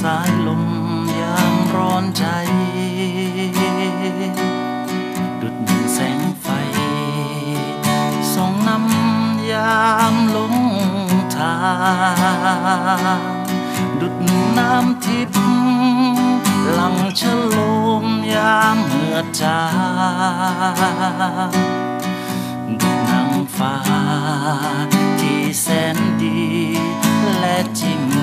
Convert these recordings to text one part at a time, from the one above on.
สายลมยามร้อนใจ ดุดแสงไฟส่องนำยามลงทาง ดุดนึ่งน้ำทิพย์หลังชะลมยามเหือจางดุดนางฟ้าที่แสนดีและจริง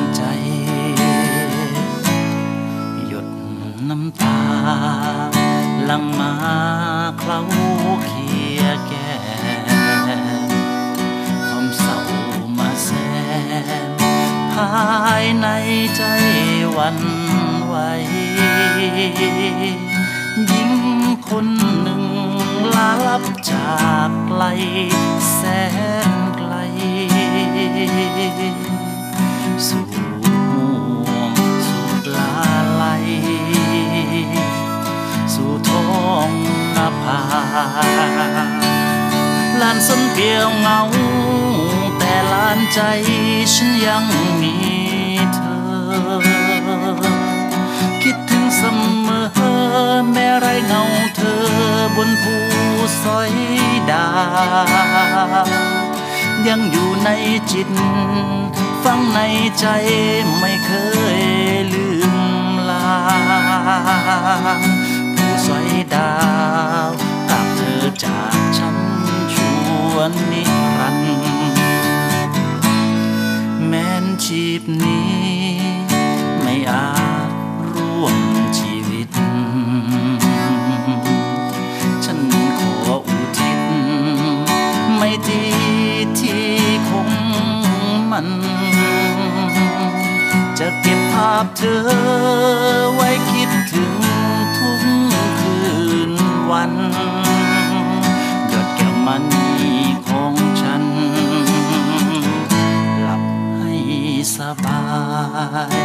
ายในใจวันไหวยิ่งคนหนึ่งลาลับจากไกลแสนไกลสู่ห่วงสู่ลาไหลสู่ท้องนภาลานสนเพียวเงา ใจฉันยังมีเธอ คิดถึงเสมอแม้ไรเงาเธอบนภูสอยดาวยังอยู่ในจิต ฟังในใจไม่เคยลืม ชีพนี้ ไม่อาจร่วมชีวิต ฉันขออุทิศ ไม่ทีที่คงมัน จะเก็บภาพเธอไว้คิดถึงทุกคืนวัน ส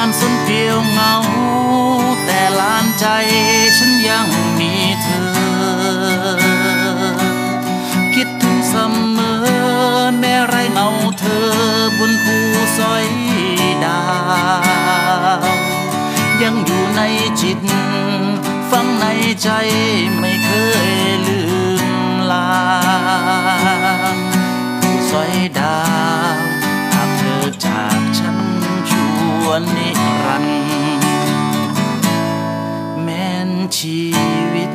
ลานสนเพียวเงา แต่ลานใจฉันยังมีเธอ คิดถึงเสมอแม้ไรเงาเธอบนภูสอยดาว ยังอยู่ในจิต ฟังในใจไม่เคยลืมลางผู้สอยดาว นิรันดร์แม้นชีวิต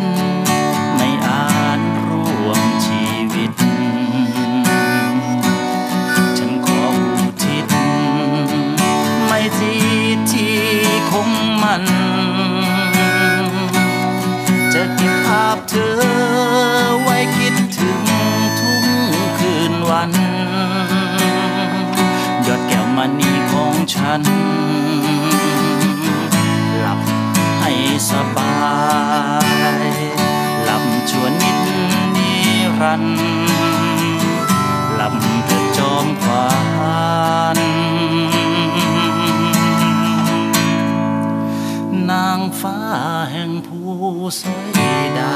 ไม่อาจร่วมชีวิต ฉันขออุทิศไม่ทีที่คงมัน จะเก็บภาพเธอไว้คิดถึงทุกคืนวัน ฉัน หลับให้สบาย หลับชวนนิดนิรันหลับเถิดจอมขวานนางฟ้าแห่งผู้สวยดา